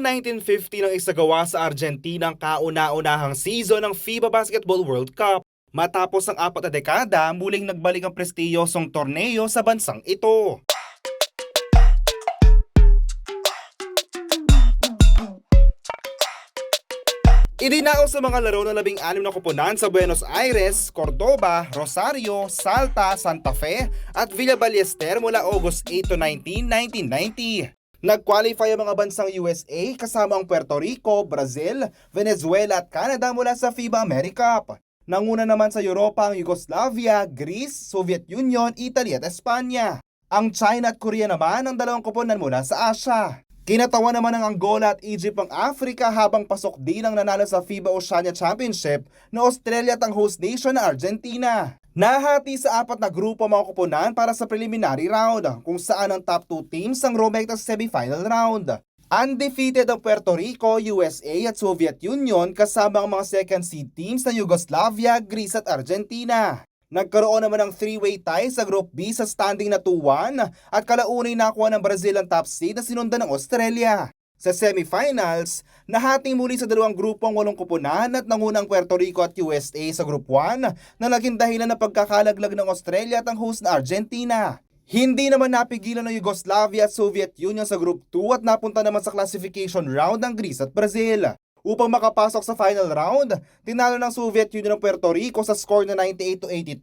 Noong 1950 nang isagawa sa Argentina ang kauna-unahang season ng FIBA Basketball World Cup. Matapos ang apat na dekada, muling nagbalik ang prestiyosong torneo sa bansang ito. Idinao sa mga laro ng labing anim na kupunan sa Buenos Aires, Cordoba, Rosario, Salta, Santa Fe at Villa Ballester mula August 8 to 19, 1990. Nag-qualify ang mga bansang USA kasama ang Puerto Rico, Brazil, Venezuela at Canada mula sa FIBA AmeriCup. Nanguna naman sa Europa ang Yugoslavia, Greece, Soviet Union, Italy at Espanya. Ang China at Korea naman ang dalawang kupunan mula sa Asia. Kinatawa naman ng Angola at Egypt ang Africa habang pasok din ang nanalo sa FIBA Oceania Championship na Australia at ang host nation na Argentina. Nahati sa apat na grupo mga kupunan para sa preliminary round kung saan ang top 2 teams ang rumekta sa semifinal round. Undefeated ang Puerto Rico, USA at Soviet Union kasama ang mga second seed teams na Yugoslavia, Greece at Argentina. Nagkaroon naman ng three-way tie sa Group B sa standing na 2-1 at kalaunay nakuha ng Brazil ang top seed na sinundan ng Australia. Sa semifinals, nahati muli sa dalawang grupo ang walong kupunan at nangunang Puerto Rico at USA sa Group 1 na naging dahilan ng pagkakalaglag ng Australia at ang host na Argentina. Hindi naman napigilan ng Yugoslavia at Soviet Union sa Group 2 at napunta naman sa classification round ng Greece at Brazil. Upang makapasok sa final round, tinalo ng Soviet Union ng Puerto Rico sa score na 98 to 82,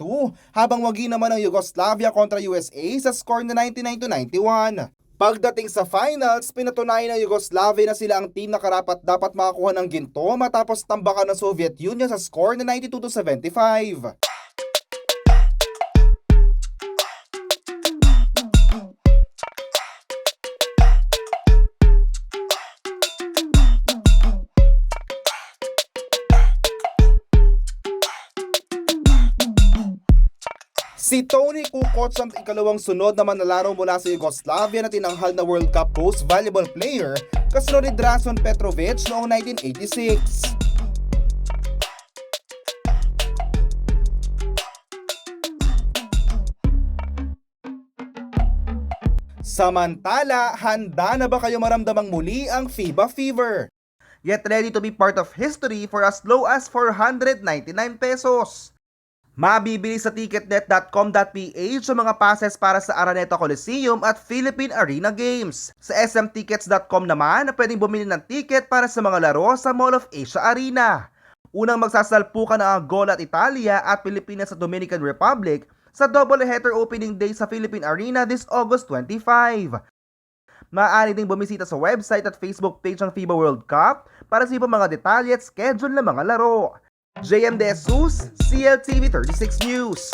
habang wagi naman ng Yugoslavia kontra USA sa score na 99 to 91. Pagdating sa finals, pinatunayan ng Yugoslavia na sila ang team na karapat dapat makakuha ng ginto matapos tambakan ng Soviet Union sa score na 92 to 75. Si Tony Kukoc ang ikalawang sunod na manlalaro mula sa Yugoslavia na tinanghal na World Cup Most Valuable Player kasunod ni Drason Petrovic noong 1986. Samantala, handa na ba kayo maramdamang muli ang FIBA Fever? Get ready to be part of history for as low as 499 pesos. Mabibili sa ticketnet.com.ph sa mga passes para sa Araneta Coliseum at Philippine Arena Games. Sa smtickets.com naman, pwedeng bumili ng ticket para sa mga laro sa Mall of Asia Arena. Unang magsasalpukan ang Angola at Italia at Pilipinas sa Dominican Republic sa double header opening day sa Philippine Arena this August 25. Maaari ding bumisita sa website at Facebook page ng FIBA World Cup para sa ibang mga detalye at schedule ng mga laro. JM De Jesus, CLTV 36 News.